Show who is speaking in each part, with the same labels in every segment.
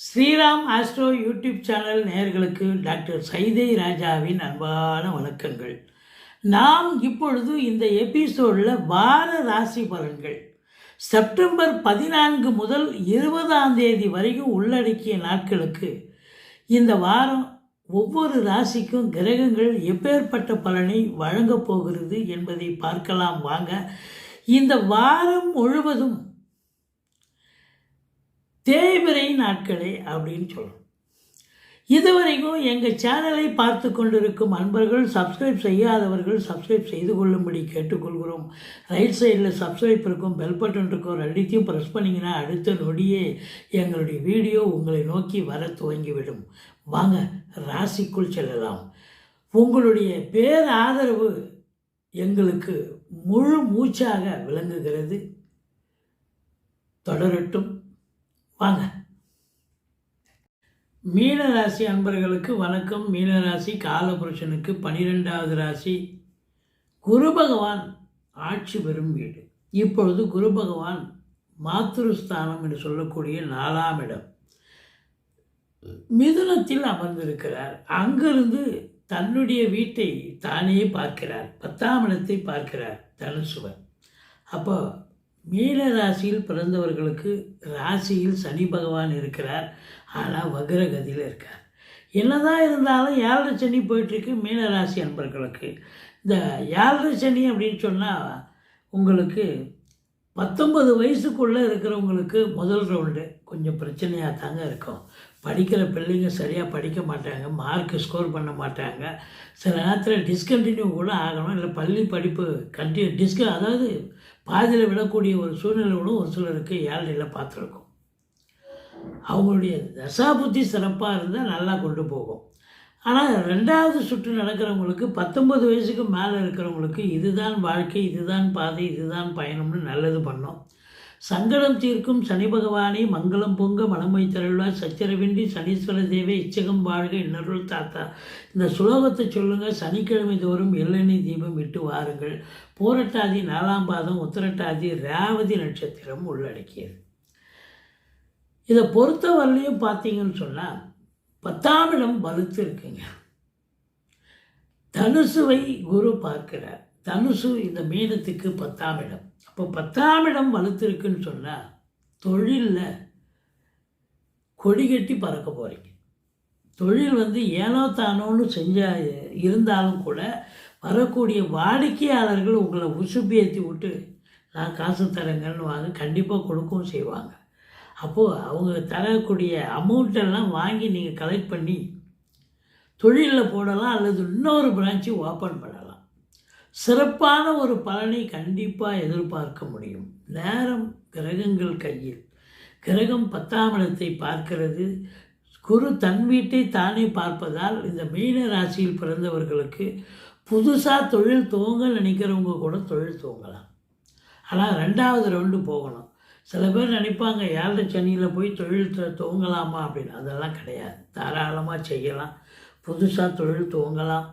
Speaker 1: Sriram astro YouTube channel நேயர்களுக்கு doctor Saidai ராஜாவின் அன்பான வணக்கங்கள். நாம் இப்பொழுது இந்த எபிசோடில் வார ராசி பலன்கள். செப்டம்பர் பதினான்கு முதல் இருபதாம் தேதி வரைக்கும் உள்ளடக்கிய நாட்களுக்கு இந்த வாரம் ஒவ்வொரு ராசிக்கும் கிரகங்கள் எப்பேற்பட்ட பலனை வழங்கப் போகிறது என்பதை பார்க்கலாம் வாங்க. இந்த வாரம் முழுவதும் தேய்பிரை நாட்களே அப்படின்னு சொல்லணும் இதுவரைக்கும் எங்கள் சேனலை பார்த்து கொண்டிருக்கும் அன்பர்கள் சப்ஸ்கிரைப் செய்யாதவர்கள் சப்ஸ்கிரைப் செய்து கொள்ளும்படி கேட்டுக்கொள்கிறோம். ரைட் சைடில் சப்ஸ்கிரைப் இருக்கும் பெல் பட்டன் இருக்கும் ரெண்டுத்தையும் ப்ரெஸ் பண்ணிங்கன்னா அடுத்த நொடியே எங்களுடைய வீடியோ உங்களை நோக்கி வர துவங்கிவிடும். வாங்க ராசிக்குள் செல்லலாம். உங்களுடைய பேர் ஆதரவு எங்களுக்கு முழு மூச்சாக விளங்குகிறது. தொடரட்டும். வாங்க. மீனராசி அன்பர்களுக்கு வணக்கம். மீனராசி காலபுருஷனுக்கு பனிரெண்டாவது ராசி. குரு பகவான் ஆட்சி பெறும் வீடு. இப்பொழுது குரு பகவான் மாத்ருஸ்தானம் என்று சொல்லக்கூடிய நாலாம் இடம். மிதுனத்தில் அமர்ந்திருக்கிறார். அங்கிருந்து தன்னுடைய வீட்டை தானே பார்க்கிறார். பத்தாம் இடத்தை பார்க்கிறார் தனுசுவன் அப்போ மீன ராசியில் பிறந்தவர்களுக்கு ராசியில் சனி பகவான் இருக்கிறார். ஆனால் வக்ரகதியில் இருக்கார். என்னதான் இருந்தாலும் ஏழரை சனி போயிட்டுருக்கு மீனராசி அன்பர்களுக்கு. இந்த ஏழரை சனி அப்படின்னு சொன்னால் உங்களுக்கு பத்தொன்பது வயசுக்குள்ளே இருக்கிறவங்களுக்கு முதல் ரவுண்டு. கொஞ்சம் பிரச்சனையாக தாங்க இருக்கும். படிக்கிற பிள்ளைங்க சரியாக படிக்க மாட்டாங்க மார்க் ஸ்கோர் பண்ண மாட்டாங்க. சில நேரத்தில் டிஸ்கண்டினியூ கூட ஆகணும். இல்லை பள்ளி படிப்பு கண்டினியூ டிஸ்க அதாவது பாதியில் விடக்கூடிய ஒரு சூழ்நிலை கூட ஒரு சிலருக்கு ஏழ்நிலையில் பார்த்துருக்கோம். அவங்களுடைய தசாபுத்தி சிறப்பாக இருந்தால் நல்லா கொண்டு போகும். ஆனால் ரெண்டாவது சுற்று நடக்கிறவங்களுக்கு பத்தொன்பது வயசுக்கு மேலே இருக்கிறவங்களுக்கு இதுதான் வாழ்க்கை இதுதான் பாதை இதுதான் பயணம்னு நல்லது பண்ணோம். சங்கடம் தீர்க்கும் சனி பகவானே மங்களம் பொங்க மனமை தருள்வார். சச்சரவின்றி சனீஸ்வர தேவை இச்சகம் வாழ்க இன்னருள் தாத்தா. இந்த சுலோகத்தை சொல்லுங்கள் சனிக்கிழமை தோறும் எள்ளெண்ணெய் தீபம் விட்டு வாருங்கள். பூரட்டாதி நாலாம் பாதம் உத்திரட்டாதி ரேவதி நட்சத்திரம் உள்ளடக்கியது. இதை பொறுத்தவரையிலையும் பார்த்தீங்கன்னு சொன்னால் பத்தாம் இடம் வலுத்து இருக்குங்க தனுசுவை குரு பார்க்கிறார். தனுசு இந்த மீனத்துக்கு பத்தாம் இடம். அப்போ பத்தாம் இடம் வலுத்து இருக்குன்னு சொன்னால் தொழிலில் கொடி கட்டி பறக்க போகிறீங்க தொழில் வந்து ஏனோ தானோன்னு செஞ்சா இருந்தாலும் கூட வரக்கூடிய வாடிக்கையாளர்கள் உங்களை உசுப்பேற்றி விட்டு நான் காசு தரேங்கன்னு வாங்க கண்டிப்பாக கொடுக்கவும் செய்வாங்க. அப்போது அவங்க தரக்கூடிய அமௌண்ட்டெல்லாம் வாங்கி நீங்கள் கலெக்ட் பண்ணி தொழிலில் போடலாம் அல்லது இன்னொரு பிரான்ச்சு ஓப்பன் பண்ணலாம். சிறப்பான ஒரு பலனை கண்டிப்பாக எதிர்பார்க்க முடியும். நேரம் கிரகங்கள் கையில். கிரகம் பத்தாம் இடத்தை பார்க்கிறது. குரு தன் வீட்டை தானே பார்ப்பதால் இந்த மீன ராசியில் பிறந்தவர்களுக்கு புதுசாக தொழில் துவங்க நினைக்கிறவங்க கூட தொழில் துவங்கலாம். ஆனால் ரெண்டாவது ரவுண்டு போகணும். சில பேர் நினைப்பாங்க ஏழரை சனியில் போய் தொழில் துவங்கலாமா அப்படின்னு. அதெல்லாம் கிடையாது. தாராளமாக செய்யலாம். புதுசாக தொழில் துவங்கலாம்.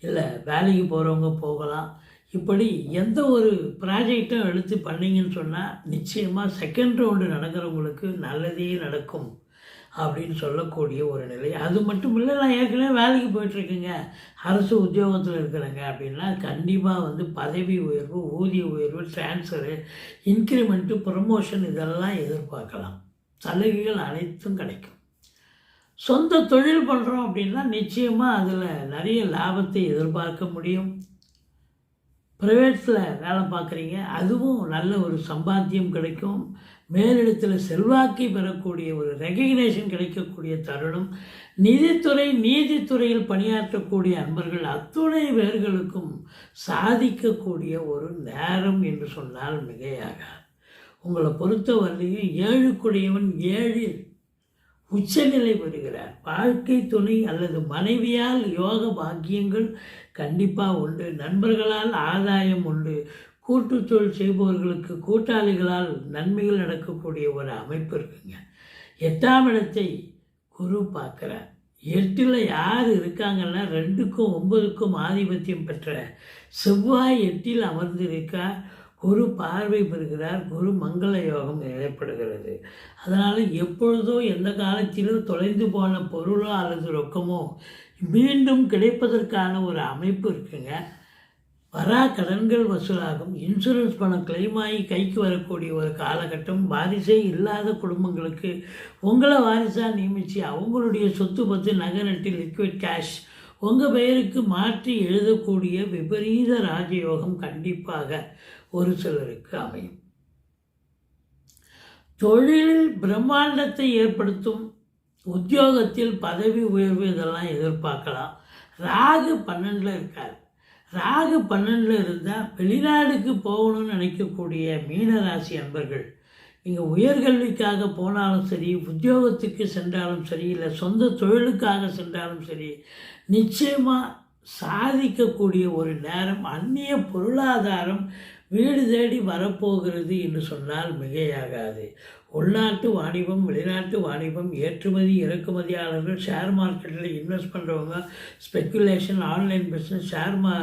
Speaker 1: இல்லை வேலைக்கு போகிறவங்க போகலாம். இப்படி எந்த ஒரு ப்ராஜெக்டும் எடுத்து பண்ணீங்கன்னு சொன்னால் நிச்சயமாக செகண்ட் ரவுண்டு நடக்கிறவங்களுக்கு நல்லதே நடக்கும். அப்படின்னு சொல்லக்கூடிய ஒரு நிலை. அது மட்டும் இல்லை நான் ஏற்கனவே வேலைக்கு போயிட்டுருக்கேங்க. அரசு உத்தியோகத்தில் இருக்கிறேங்க அப்படின்னா கண்டிப்பாக வந்து பதவி உயர்வு ஊதிய உயர்வு ட்ரான்ஸ்ஃபரு இன்க்ரிமெண்ட்டு ப்ரமோஷன் இதெல்லாம் எதிர்பார்க்கலாம். சலுகைகள் அனைத்தும் கிடைக்கும். சொந்த தொழில் பண்ணுறோம் அப்படின்னா நிச்சயமாக அதில் நிறைய லாபத்தை எதிர்பார்க்க முடியும். ப்ரைவேட்ஸில் வேலை பார்க்குறீங்க அதுவும் நல்ல ஒரு சம்பாத்தியம் கிடைக்கும். மேலிடத்தில் செல்வாக்கை பெறக்கூடிய ஒரு ரெகக்னேஷன் கிடைக்கக்கூடிய தருணம். நிதித்துறை நீதித்துறையில் பணியாற்றக்கூடிய அன்பர்கள் அத்துணை பேர்களுக்கும் சாதிக்கக்கூடிய ஒரு நேரம் என்று சொன்னால் மிகையாக உங்களை பொறுத்தவரையும் ஏழுக்குடையவன் ஏழில் உச்சநிலை பெறுகிறார். வாழ்க்கை துணை அல்லது மனைவியால் யோக பாக்கியங்கள் கண்டிப்பாக உண்டு. நண்பர்களால் ஆதாயம் உண்டு. கூட்டுத்தொழில் செய்பவர்களுக்கு கூட்டாளிகளால் நன்மைகள் நடக்கக்கூடிய ஒரு அமைப்பு இருக்குங்க. எட்டாம் இடத்தை குரு பார்க்குறார். எட்டில் யார் இருக்காங்கன்னா ரெண்டுக்கும் ஒன்பதுக்கும் ஆதிபத்தியம் பெற்ற செவ்வாய் எட்டில் அமர்ந்திருக்கார். குரு பார்வை பெறுகிறார் குரு மங்கள யோகம் ஏற்படுகிறது. அதனால் எப்பொழுதோ எந்த காலத்திலோ தொலைந்து போன பொருளோ அல்லது ரொக்கமோ மீண்டும் கிடைப்பதற்கான ஒரு அமைப்பு இருக்குங்க. வரா கடன்கள் வசூலாகும். இன்சூரன்ஸ் பணம் claim ஆகி கைக்கு வரக்கூடிய ஒரு காலகட்டம் வாரிசே இல்லாத குடும்பங்களுக்கு உங்களை வாரிசாக நியமித்து அவங்களுடைய சொத்து பத்து நகை லிக்விட் கேஷ் உங்கள் பெயருக்கு மாற்றி எழுதக்கூடிய விபரீத ராஜயோகம் கண்டிப்பாக ஒரு சிலருக்கு அமையும். தொழிலில் பிரம்மாண்டத்தை ஏற்படுத்தும் உத்தியோகத்தில் பதவி உயர்வு இதெல்லாம் எதிர்பார்க்கலாம். ராகு பன்னெண்டில் இருக்கார். ராகு பன்னெண்டில் இருந்தால் வெளிநாடுக்கு போகணும்னு நினைக்கக்கூடிய மீனராசி அன்பர்கள் இங்கே உயர்கல்விக்காக போனாலும் சரி உத்தியோகத்துக்கு சென்றாலும் சரி இல்லை சொந்த தொழிலுக்காக சென்றாலும் சரி நிச்சயமாக சாதிக்கக்கூடிய ஒரு நேரம் அந்நிய பொருளாதாரம் வீடு தேடி வரப்போகிறது என்று சொன்னால் மிகையாகாது. உள்நாட்டு வாணிபம் வெளிநாட்டு வாணிபம் ஏற்றுமதி இறக்குமதியாளர்கள் ஷேர் மார்க்கெட்டில் இன்வெஸ்ட் பண்ணுறவங்க ஸ்பெக்குலேஷன் ஆன்லைன் பிஸ்னஸ் ஷேர் மா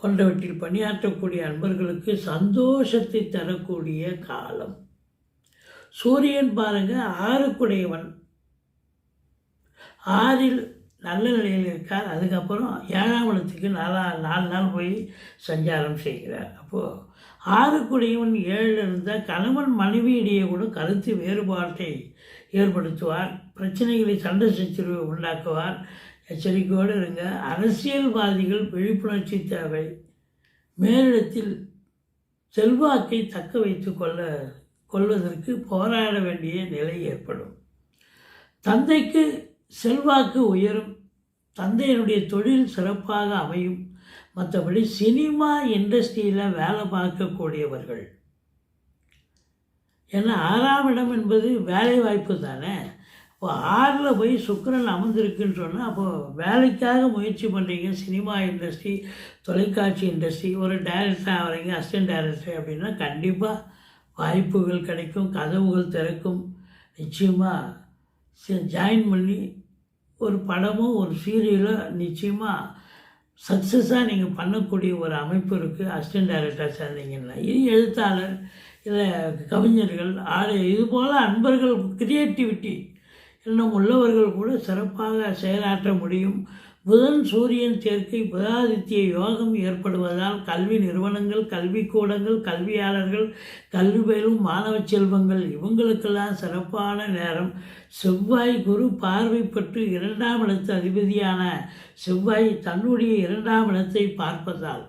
Speaker 1: போன்றவற்றில் பணியாற்றக்கூடிய அன்பர்களுக்கு சந்தோஷத்தை தரக்கூடிய காலம். சூரியன் பாருங்க ஆறுக்குடையவன் ஆறில் நல்ல நிலையில் இருக்கார். அதுக்கப்புறம் ஏழாம் இடத்துக்கு நாலா நாலு நாள் போய் சஞ்சாரம் செய்கிறார். அப்போது ஆறுக்குடையவன் ஏழில் இருந்தால் கணவன் மனைவியிடையே கூட கருத்து வேறுபாட்டை ஏற்படுத்துவார். பிரச்சனைகளை சண்டை சச்சரவு உண்டாக்குவார். எச்சரிக்கையோடு இருங்க. அரசியல்வாதிகள் விழிப்புணர்ச்சி தேவை. மேலிடத்தில் செல்வாக்கை தக்க வைத்து கொள்ள கொள்வதற்கு போராட வேண்டிய நிலை ஏற்படும். தந்தைக்கு செல்வாக்கு உயரும் தந்தையினுடைய தொழில் சிறப்பாக அமையும். மற்றபடி சினிமா இண்டஸ்ட்ரியில் வேலை பார்க்கக்கூடியவர்கள். ஏன்னா ஆறாம் இடம் என்பது வேலை வாய்ப்பு தானே? இப்போ ஆறில் போய் சுக்கிரன் அமர்ந்திருக்குன்னு சொன்னால் அப்போ வேலைக்காக முயற்சி பண்ணுறீங்க சினிமா இண்டஸ்ட்ரி தொலைக்காட்சி இண்டஸ்ட்ரி ஒரு டைரக்டர் ஆகிறீங்க அசிஸ்டன்ட் டைரக்டர் அப்படின்னா கண்டிப்பாக வாய்ப்புகள் கிடைக்கும் கதவுகள் திறக்கும். நிச்சயமாக ஜாயின் பண்ணி ஒரு படமோ ஒரு சீரியலோ நிச்சயமாக சக்ஸஸாக நீங்கள் பண்ணக்கூடிய ஒரு அமைப்பு இருக்குது அசிஸ்டன்ட் டைரக்டர் சேர்ந்தீங்கன்னா இது எழுத்தாளர் இல்லை கவிஞர்கள் ஆடு இது போல் அன்பர்கள் கிரியேட்டிவிட்டி இன்னும் உள்ளவர்கள் கூட சிறப்பாக செயலாற்ற முடியும். புதன் சூரியன் சேர்க்கை புதாதித்ய யோகம் ஏற்படுவதால் கல்வி நிறுவனங்கள் கல்விக்கூடங்கள் கல்வியாளர்கள் கல்வி பயிலும் மாணவ செல்வங்கள் இவங்களுக்கெல்லாம் சிறப்பான நேரம். செவ்வாய் குரு பார்வை பெற்று இரண்டாம் இடத்து அதிபதியான செவ்வாய் தன்னுடைய இரண்டாம் இடத்தை பார்ப்பதால்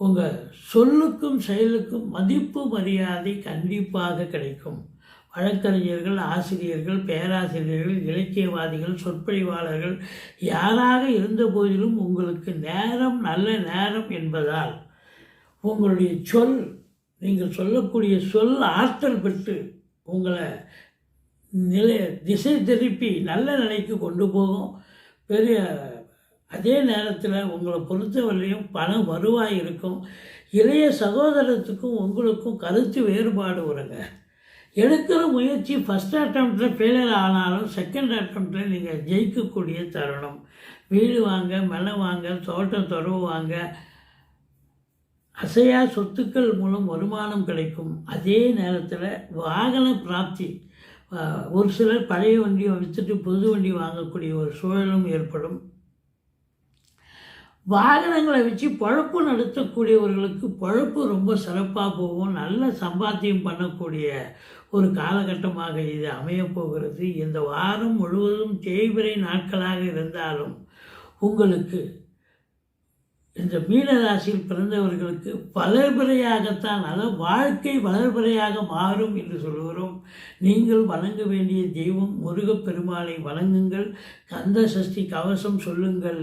Speaker 1: உங்கள் சொல்லுக்கும் செயலுக்கும் மதிப்பு மரியாதை கண்டிப்பாக கிடைக்கும். வழக்கறிஞர்கள் ஆசிரியர்கள் பேராசிரியர்கள் இலக்கியவாதிகள் சொற்பொழிவாளர்கள் யாராக இருந்த போதிலும் உங்களுக்கு நேரம் நல்ல நேரம் என்பதால் உங்களுடைய சொல் நீங்கள் சொல்லக்கூடிய சொல் ஆற்றல் பெற்று உங்களை நிலை திசை திருப்பி நல்ல நிலைக்கு கொண்டு போகும். பெரிய அதே நேரத்தில் உங்களை பொறுத்தவரையிலையும் பணம் வருவாய் இருக்கும். இளைய சகோதரத்துக்கும் உங்களுக்கும் கருத்து வேறுபாடு வருங்க. எடுக்கிற முயற்சி ஃபஸ்ட் அட்டம்ப்டில் ஃபெயிலியர் ஆனாலும் செகண்ட் அட்டம்ப்டில் நீங்கள் ஜெயிக்கக்கூடிய தருணம். வீடு வாங்க மெல்ல வாங்க தோட்டம் தொடர்பு வாங்க அசையா சொத்துக்கள் மூலம் வருமானம் கிடைக்கும். அதே நேரத்தில் வாகன பிராப்தி ஒரு சிலர் பழைய வண்டியை விற்றுட்டு புது வண்டி வாங்கக்கூடிய ஒரு சூழலும் ஏற்படும். வாகனங்களை வச்சு பழப்பு நடத்தக்கூடியவர்களுக்கு பொழப்பு ரொம்ப சிறப்பாக போகும். நல்ல சம்பாத்தியம் பண்ணக்கூடிய ஒரு காலகட்டமாக இது அமையப்போகிறது இந்த வாரம் முழுவதும் தேய்பிரை நாட்களாக இருந்தாலும் உங்களுக்கு இந்த மீனராசியில் பிறந்தவர்களுக்கு வளர்பிறையாகத்தான் அதாவது வாழ்க்கை வளர்பிறையாக மாறும் என்று சொல்கிறோம் நீங்கள் வணங்க வேண்டிய தெய்வம் முருகப் பெருமாளை வணங்குங்கள். கந்த சஷ்டி கவசம் சொல்லுங்கள்.